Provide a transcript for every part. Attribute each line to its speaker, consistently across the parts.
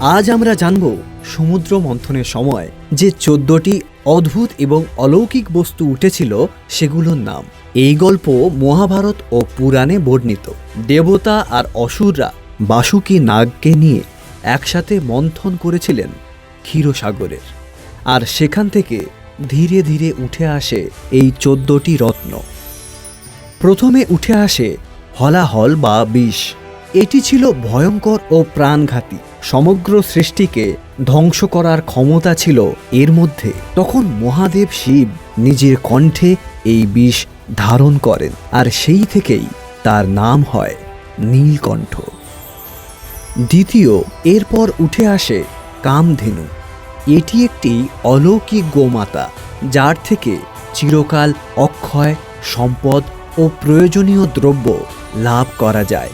Speaker 1: আজ আমরা জানব সমুদ্র মন্থনের সময় যে চোদ্দটি অদ্ভুত এবং অলৌকিক বস্তু উঠেছিল সেগুলোর নাম। এই গল্প মহাভারত ও পুরাণে বর্ণিত। দেবতা আর অসুররা বাসুকি নাগকে নিয়ে একসাথে মন্থন করেছিলেন ক্ষীরসাগরের। আর সেখান থেকে ধীরে ধীরে উঠে আসে এই চোদ্দটি রত্ন। প্রথমে উঠে আসে হলাহল বা বিষ। এটি ছিল ভয়ঙ্কর ও প্রাণঘাতী। সমগ্র সৃষ্টিকে ধ্বংস করার ক্ষমতা ছিল এর মধ্যে। তখন মহাদেব শিব নিজের কণ্ঠে এই বিষ ধারণ করেন আর সেই থেকেই তার নাম হয় নীলকণ্ঠ। দ্বিতীয়, এরপর উঠে আসে কামধেনু। এটি একটি অলৌকিক গোমাতা, যার থেকে চিরকাল অক্ষয়, সম্পদ ও প্রয়োজনীয় দ্রব্য লাভ করা যায়।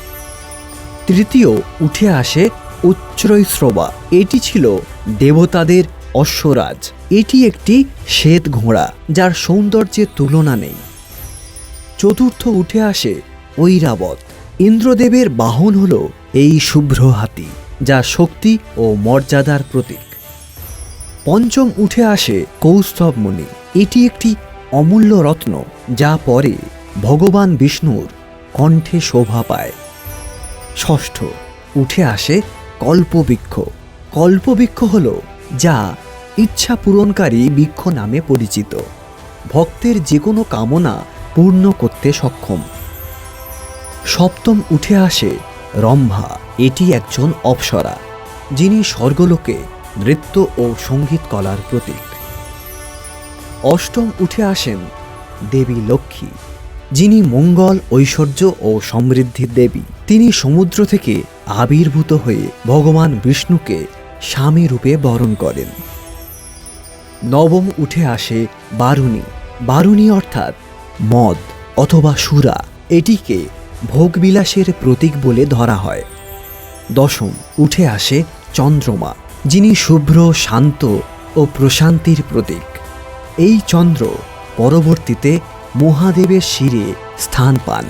Speaker 1: তৃতীয়, উঠে আসে উচ্চৈশ্রবা এটি ছিল দেবতাদের অশ্বরাজ। এটি একটি শ্বেত ঘোড়া, যার সৌন্দর্যের তুলনা নেই। চতুর্থ উঠে আসে ঐরাবত। ইন্দ্রদেবের বাহন হল এই শুভ্র হাতি যা শক্তি ও মর্যাদার প্রতীক। পঞ্চম উঠে আসে কৌস্তবমণি এটি একটি অমূল্য রত্ন, যা পরে ভগবান বিষ্ণুর কণ্ঠে শোভা পায়। ষষ্ঠ উঠে আসে কল্পবৃক্ষ। কল্পবৃক্ষ হল যা ইচ্ছা পূরণকারী বৃক্ষ নামে পরিচিত। ভক্তের যে কোনো কামনা পূর্ণ করতে সক্ষম। সপ্তম উঠে আসে রম্ভা, এটি একজন অপ্সরা, যিনি স্বর্গলোকে নৃত্য ও সংগীত কলার প্রতীক। অষ্টম উঠে আসেন দেবী লক্ষ্মী, যিনি মঙ্গল, ঐশ্বর্য ও সমৃদ্ধির দেবী। তিনি সমুদ্র থেকে আবির্ভূত হয়ে ভগবান বিষ্ণুকে স্বামী রূপে বরণ করেন। নবম উঠে আসে বারুণী। বারুণী অর্থাৎ মদ অথবা সুরা, এটিকে ভোগবিলাসের প্রতীক বলে ধরা হয়। দশম উঠে আসে চন্দ্রমা, যিনি শুভ্র, শান্ত ও প্রশান্তির প্রতীক। এই চন্দ্র পরবর্তীতে মহাদেবের শিরে স্থান পান।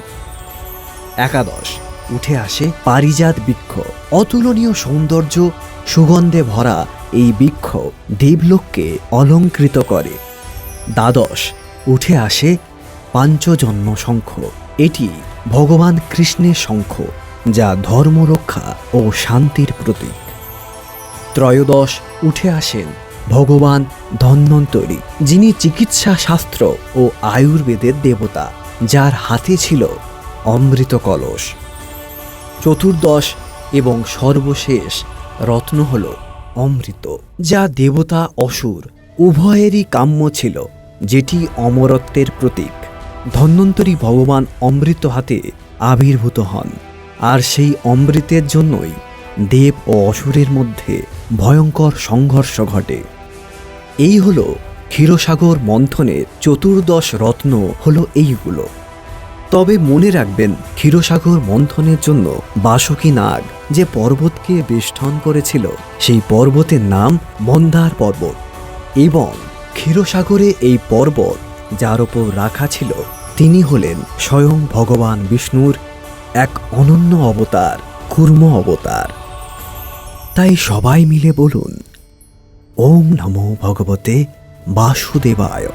Speaker 1: একাদশ উঠে আসে পারিজাত বৃক্ষ। অতুলনীয় সৌন্দর্য, সুগন্ধে ভরা এই বৃক্ষ দেবলোককে অলঙ্কৃত করে। দ্বাদশ, উঠে আসে পাঞ্চজন্ম শঙ্খ। এটি ভগবান কৃষ্ণের শঙ্খ, যা ধর্মরক্ষা ও শান্তির প্রতীক। ত্রয়োদশ, উঠে আসেন ভগবান ধন্বন্তরী, যিনি চিকিৎসা শাস্ত্র ও আয়ুর্বেদের দেবতা, যার হাতে ছিল অমৃত কলস। চতুর্দশ এবং সর্বশেষ রত্ন হল অমৃত, যা দেবতা অসুর উভয়েরই কাম্য ছিল, যেটি অমরত্বের প্রতীক। ধন্বন্তরী ভগবান অমৃত হাতে আবির্ভূত হন, আর সেই অমৃতের জন্যই দেব ও অসুরের মধ্যে ভয়ঙ্কর সংঘর্ষ ঘটে। এই হল ক্ষীরসাগর মন্থনের চতুর্দশ রত্ন হলো এইগুলো। তবে মনে রাখবেন, ক্ষীরসাগর মন্থনের জন্য বাসুকী নাগ যে পর্বতকে বেষ্টন করেছিল, সেই পর্বতের নাম মন্দার পর্বত এবং ক্ষীরসাগরে এই পর্বত যার ওপর রাখা ছিল, তিনি হলেন স্বয়ং ভগবান বিষ্ণুর এক অনন্য অবতার, কুর্ম অবতার। তাই সবাই মিলে বলুন, ওম নমো ভগবতে বাসুদেবায়।